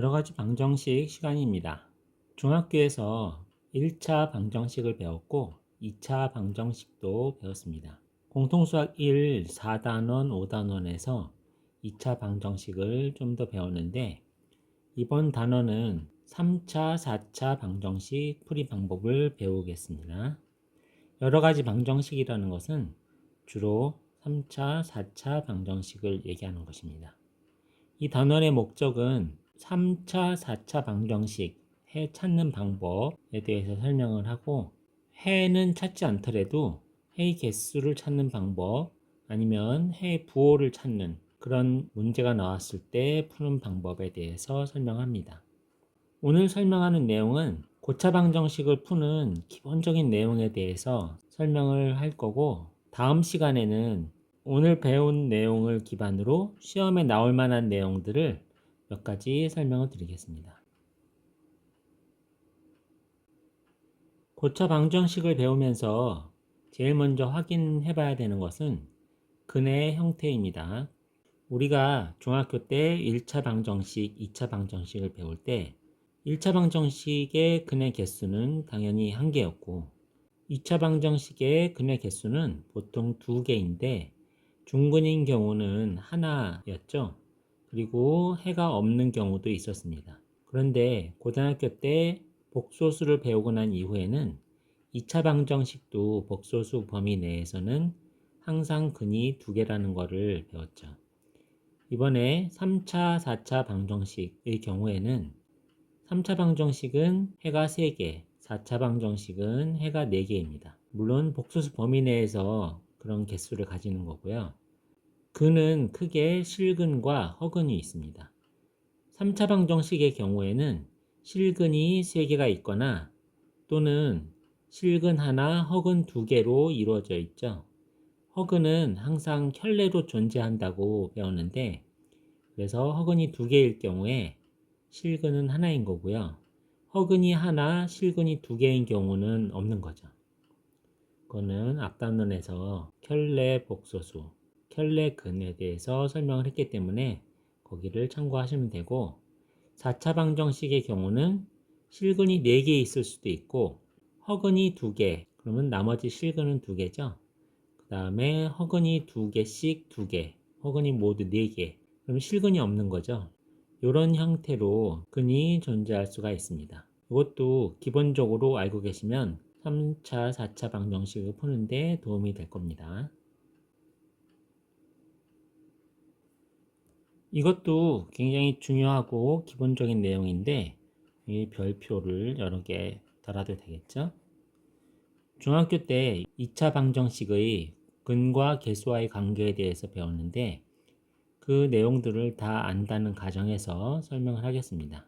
여러 가지 방정식 시간입니다. 중학교에서 1차 방정식을 배웠고 2차 방정식도 배웠습니다. 공통수학 1 4단원 5단원에서 2차 방정식을 좀 더 배웠는데 이번 단원은 3차 4차 방정식 풀이 방법을 배우겠습니다. 여러 가지 방정식이라는 것은 주로 3차 4차 방정식을 얘기하는 것입니다. 이 단원의 목적은 3차, 4차 방정식, 해 찾는 방법에 대해서 설명을 하고 해는 찾지 않더라도 해의 개수를 찾는 방법 아니면 해의 부호를 찾는 그런 문제가 나왔을 때 푸는 방법에 대해서 설명합니다. 오늘 설명하는 내용은 고차 방정식을 푸는 기본적인 내용에 대해서 설명을 할 거고 다음 시간에는 오늘 배운 내용을 기반으로 시험에 나올 만한 내용들을 몇 가지 설명을 드리겠습니다. 고차 방정식을 배우면서 제일 먼저 확인해 봐야 되는 것은 근의 형태입니다. 우리가 중학교 때 1차 방정식, 2차 방정식을 배울 때 1차 방정식의 근의 개수는 당연히 한 개였고 2차 방정식의 근의 개수는 보통 두 개인데 중근인 경우는 하나였죠. 그리고 해가 없는 경우도 있었습니다. 그런데 고등학교 때 복소수를 배우고 난 이후에는 2차 방정식도 복소수 범위 내에서는 항상 근이 두 개라는 것을 배웠죠. 이번에 3차, 4차 방정식의 경우에는 3차 방정식은 해가 3개, 4차 방정식은 해가 4개입니다. 물론 복소수 범위 내에서 그런 개수를 가지는 거고요. 근은 크게 실근과 허근이 있습니다. 3차 방정식의 경우에는 실근이 3개가 있거나 또는 실근 하나, 허근 2개로 이루어져 있죠. 허근은 항상 켤레로 존재한다고 배웠는데 그래서 허근이 2개일 경우에 실근은 하나인 거고요. 허근이 하나, 실근이 2개인 경우는 없는 거죠. 그거는 앞단론에서 켤레 복소수, 켤레 근에 대해서 설명을 했기 때문에 거기를 참고하시면 되고 4차 방정식의 경우는 실근이 4개 있을 수도 있고 허근이 2개 그러면 나머지 실근은 2개죠. 그 다음에 허근이 2개씩 2개 허근이 모두 4개 그럼 실근이 없는 거죠. 이런 형태로 근이 존재할 수가 있습니다. 이것도 기본적으로 알고 계시면 3차, 4차 방정식을 푸는데 도움이 될 겁니다. 이것도 굉장히 중요하고 기본적인 내용인데 이 별표를 여러 개 달아도 되겠죠? 중학교 때 2차 방정식의 근과 개수와의 관계에 대해서 배웠는데 그 내용들을 다 안다는 가정에서 설명을 하겠습니다.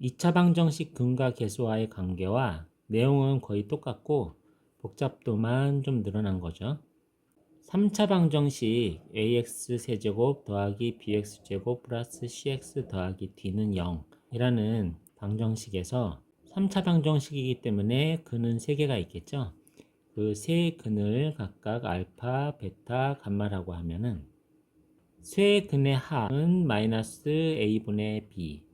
2차 방정식 근과 개수와의 관계와 내용은 거의 똑같고 복잡도만 좀 늘어난 거죠. 3차 방정식 ax 세제곱 더하기 bx제곱 플러스 cx 더하기 d는 0 이라는 방정식에서 3차 방정식이기 때문에 근은 3개가 있겠죠. 그 세 근을 각각 알파, 베타, 감마라고 하면은 세 근의 합은 마이너스 a분의 b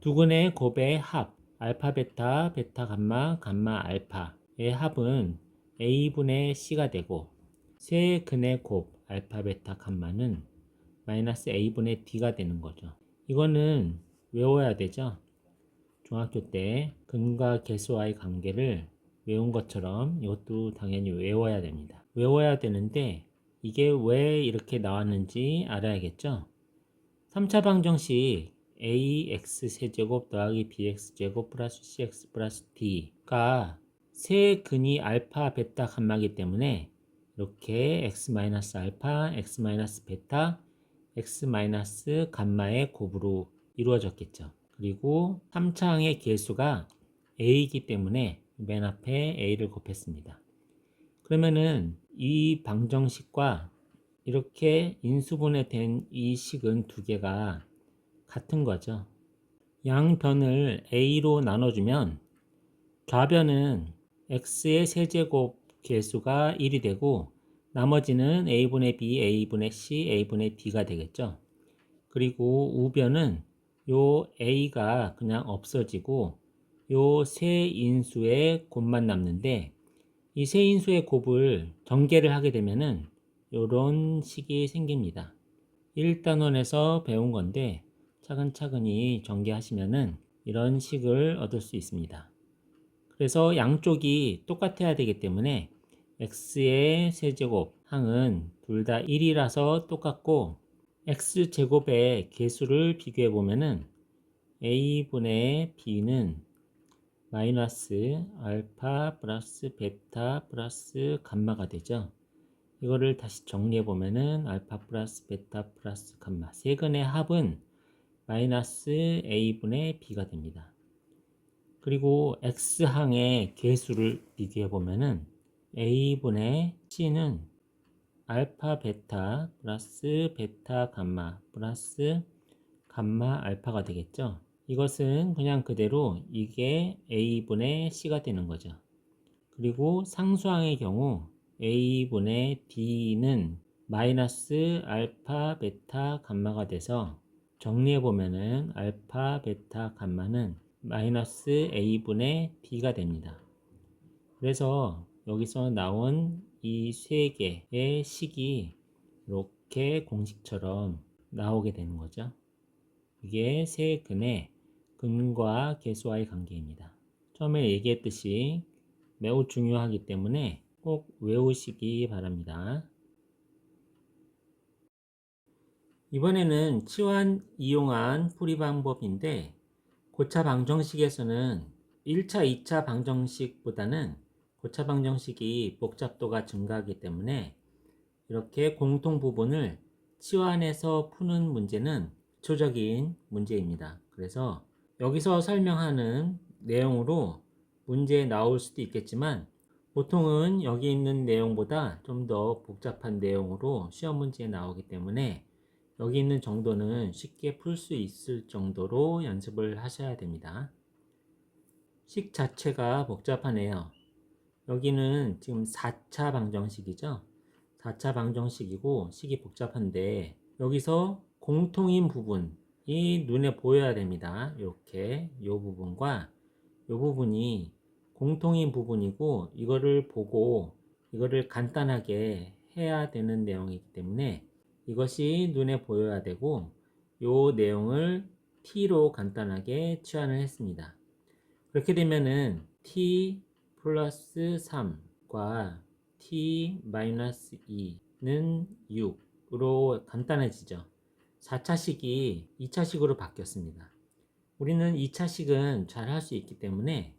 두 근의 곱의 합 알파, 베타, 베타, 감마, 감마, 알파의 합은 a분의 c가 되고 세 근의 곱 알파, 베타, 감마는 마이너스 a분의 d가 되는 거죠. 이거는 외워야 되죠. 중학교 때 근과 개수와의 관계를 외운 것처럼 이것도 당연히 외워야 됩니다. 외워야 되는데 이게 왜 이렇게 나왔는지 알아야겠죠. 3차 방정식 ax 세제곱 더하기 bx제곱 플러스 cx 플러스 d가 세 근이 알파, 베타, 감마기 때문에 이렇게 x 마이너스 알파, x 마이너스 베타, x 마이너스 감마의 곱으로 이루어졌겠죠. 그리고 3차항의 개수가 a이기 때문에 맨 앞에 a를 곱했습니다. 그러면은 이 방정식과 이렇게 인수분해 된 이 식은 두 개가 같은 거죠. 양변을 a로 나눠주면 좌변은 x의 세제곱 개수가 1이 되고 나머지는 a분의 b, a분의 c, a분의 d가 되겠죠. 그리고 우변은 요 a가 그냥 없어지고 요 세 인수의 곱만 남는데 이 세 인수의 곱을 전개를 하게 되면은 요런 식이 생깁니다. 1단원에서 배운 건데 차근차근히 전개하시면은 이런 식을 얻을 수 있습니다. 그래서 양쪽이 똑같아야 되기 때문에 x의 세제곱 항은 둘 다 1이라서 똑같고 x제곱의 개수를 비교해 보면은 a분의 b는 마이너스 알파 플러스 베타 플러스 감마가 되죠. 이거를 다시 정리해 보면은 알파 플러스 베타 플러스 감마 세근의 합은 마이너스 a분의 b가 됩니다. 그리고 x항의 개수를 비교해 보면은 a분의 c는 알파 베타 플러스 베타 감마 플러스 감마 알파가 되겠죠. 이것은 그냥 그대로 이게 a분의 c가 되는 거죠. 그리고 상수항의 경우 a분의 d는 마이너스 알파 베타 감마가 돼서 정리해 보면은 알파 베타 감마는 마이너스 a분의 b가 됩니다. 그래서 여기서 나온 이 세 개의 식이 이렇게 공식처럼 나오게 되는 거죠. 이게 세 근의 근과 개수와의 관계입니다. 처음에 얘기했듯이 매우 중요하기 때문에 꼭 외우시기 바랍니다. 이번에는 치환 이용한 풀이 방법인데 고차 방정식에서는 1차, 2차 방정식보다는 고차 방정식이 복잡도가 증가하기 때문에 이렇게 공통 부분을 치환해서 푸는 문제는 기초적인 문제입니다. 그래서 여기서 설명하는 내용으로 문제 나올 수도 있겠지만 보통은 여기 있는 내용보다 좀 더 복잡한 내용으로 시험 문제에 나오기 때문에 여기 있는 정도는 쉽게 풀 수 있을 정도로 연습을 하셔야 됩니다. 식 자체가 복잡하네요. 여기는 지금 4차 방정식이죠. 4차 방정식이고 식이 복잡한데 여기서 공통인 부분이 눈에 보여야 됩니다. 이렇게 이 부분과 이 부분이 공통인 부분이고 이거를 보고 이거를 간단하게 해야 되는 내용이기 때문에 이것이 눈에 보여야 되고 이 내용을 t로 간단하게 치환을 했습니다. 그렇게 되면은 t 플러스 3과 t 마이너스 2는 6으로 간단해지죠. 4차식이 2차식으로 바뀌었습니다. 우리는 2차식은 잘 할 수 있기 때문에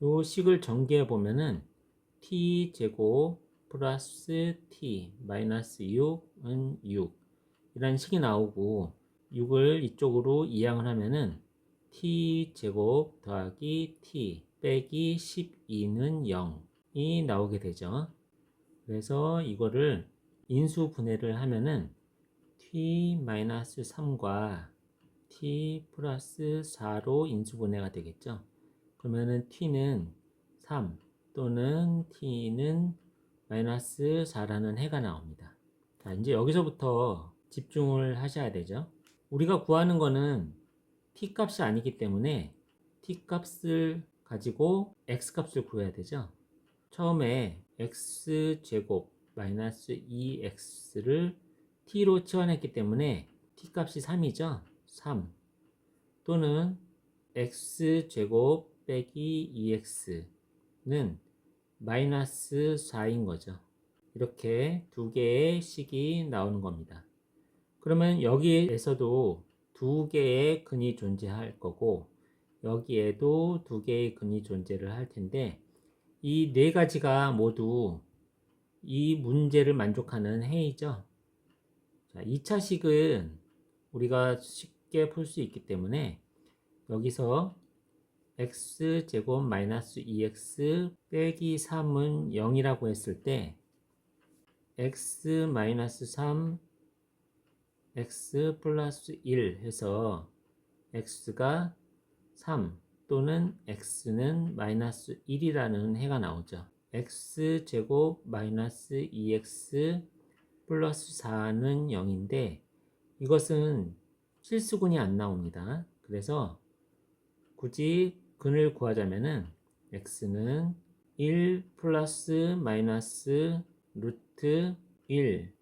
이 식을 전개해 보면은 t 제곱 플러스 t 마이너스 6은 6 이런 식이 나오고 6을 이쪽으로 이항을 하면은 t 제곱 더하기 t 빼기 12는 0이 나오게 되죠. 그래서 이거를 인수 분해를 하면은 t-3과 t 플러스 4로 인수 분해가 되겠죠. 그러면은 t는 3 또는 t는 마이너스 4라는 해가 나옵니다. 자, 이제 여기서부터 집중을 하셔야 되죠. 우리가 구하는 거는 t 값이 아니기 때문에 t 값을 가지고 x 값을 구해야 되죠. 처음에 x 제곱 마이너스 2x를 t로 치환했기 때문에 t 값이 3이죠. 3 또는 x 제곱 빼기 2x는 마이너스 4인 거죠. 이렇게 두 개의 식이 나오는 겁니다. 그러면 여기에서도 두 개의 근이 존재할 거고 여기에도 두 개의 근이 존재를 할 텐데 이 네 가지가 모두 이 문제를 만족하는 해이죠. 자, 2차식은 우리가 쉽게 풀 수 있기 때문에 여기서 x제곱 마이너스 2x 빼기 3은 0이라고 했을 때 x 마이너스 3 x 플러스 1 해서 x가 3 또는 x는 마이너스 1이라는 해가 나오죠. x제곱 마이너스 2x 플러스 4는 0인데 이것은 실수근이 안 나옵니다. 그래서 굳이 근을 구하자면은 x는 1 플러스 마이너스 루트 1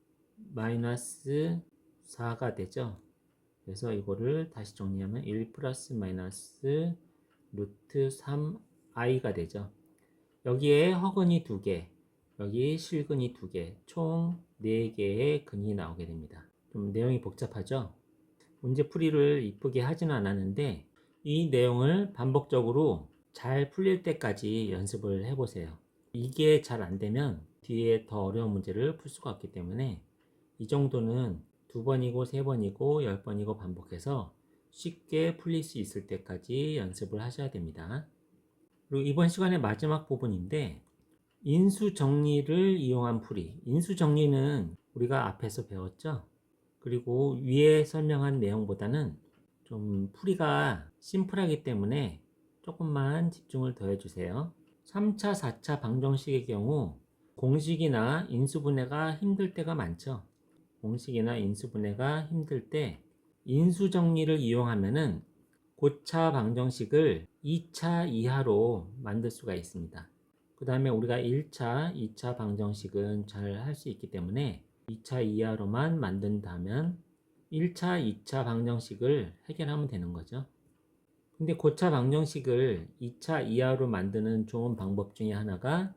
마이너스 4가 되죠. 그래서 이거를 다시 정리하면 1 플러스 마이너스 루트 3i가 되죠. 여기에 허근이 2개, 여기 실근이 2개, 총 4개의 근이 나오게 됩니다. 좀 내용이 복잡하죠? 문제 풀이를 이쁘게 하지는 않았는데 이 내용을 반복적으로 잘 풀릴 때까지 연습을 해보세요. 이게 잘 안 되면 뒤에 더 어려운 문제를 풀 수가 없기 때문에 이 정도는 두 번이고 세 번이고 열 번이고 반복해서 쉽게 풀릴 수 있을 때까지 연습을 하셔야 됩니다. 그리고 이번 시간의 마지막 부분인데 인수 정리를 이용한 풀이. 인수 정리는 우리가 앞에서 배웠죠? 그리고 위에 설명한 내용보다는 좀 풀이가 심플하기 때문에 조금만 집중을 더 해 주세요. 3차, 4차 방정식의 경우 공식이나 인수분해가 힘들 때가 많죠. 공식이나 인수분해가 힘들 때 인수정리를 이용하면은 고차 방정식을 2차 이하로 만들 수가 있습니다. 그 다음에 우리가 1차, 2차 방정식은 잘 할 수 있기 때문에 2차 이하로만 만든다면 1차, 2차 방정식을 해결하면 되는 거죠. 근데 고차 방정식을 2차 이하로 만드는 좋은 방법 중에 하나가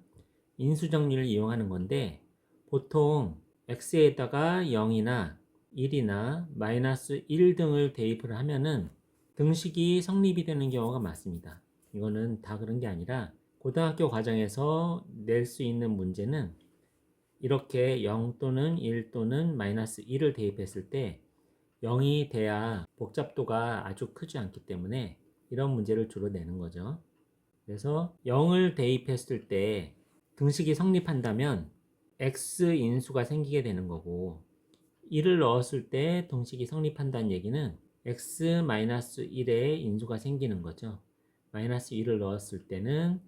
인수정리를 이용하는 건데 보통 x에다가 0이나 1이나 마이너스 1 등을 대입을 하면은 등식이 성립이 되는 경우가 많습니다. 이거는 다 그런 게 아니라 고등학교 과정에서 낼 수 있는 문제는 이렇게 0 또는 1 또는 마이너스 1을 대입했을 때 0이 돼야 복잡도가 아주 크지 않기 때문에 이런 문제를 주로 내는 거죠. 그래서 0을 대입했을 때 등식이 성립한다면 x 인수가 생기게 되는 거고 1을 넣었을 때 등식이 성립한다는 얘기는 x-1의 인수가 생기는 거죠. 마이너스 1을 넣었을 때는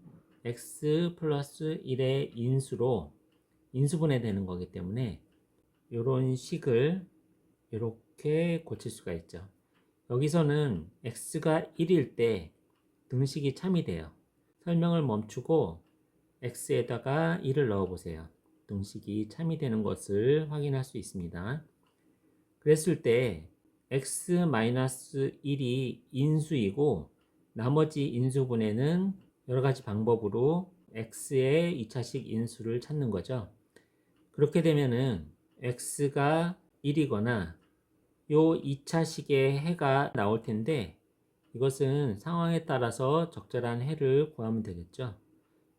x 플러스 1의 인수로 인수분해 되는 거기 때문에 이런 식을 이렇게 고칠 수가 있죠. 여기서는 x가 1일 때 등식이 참이 돼요. 설명을 멈추고 x에다가 1을 넣어 보세요. 등식이 참이 되는 것을 확인할 수 있습니다. 그랬을 때 x-1이 인수이고 나머지 인수분해는 여러 가지 방법으로 x의 2차식 인수를 찾는 거죠. 그렇게 되면은 x가 1이거나 요 2차식의 해가 나올 텐데 이것은 상황에 따라서 적절한 해를 구하면 되겠죠.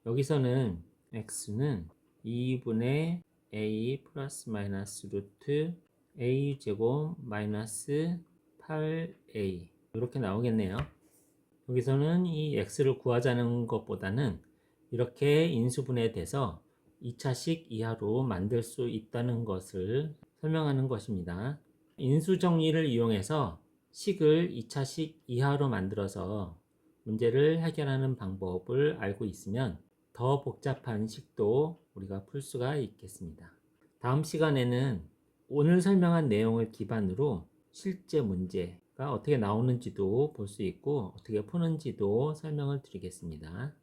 여기서는 x는 2분의 a 플러스 마이너스 루트 a 제곱 마이너스 8a 이렇게 나오겠네요. 여기서는 이 x를 구하자는 것보다는 이렇게 인수분해 돼서 2차식 이하로 만들 수 있다는 것을 설명하는 것입니다. 인수 정리를 이용해서 식을 2차식 이하로 만들어서 문제를 해결하는 방법을 알고 있으면 더 복잡한 식도 우리가 풀 수가 있겠습니다. 다음 시간에는 오늘 설명한 내용을 기반으로 실제 문제가 어떻게 나오는지도 볼 수 있고 어떻게 푸는지도 설명을 드리겠습니다.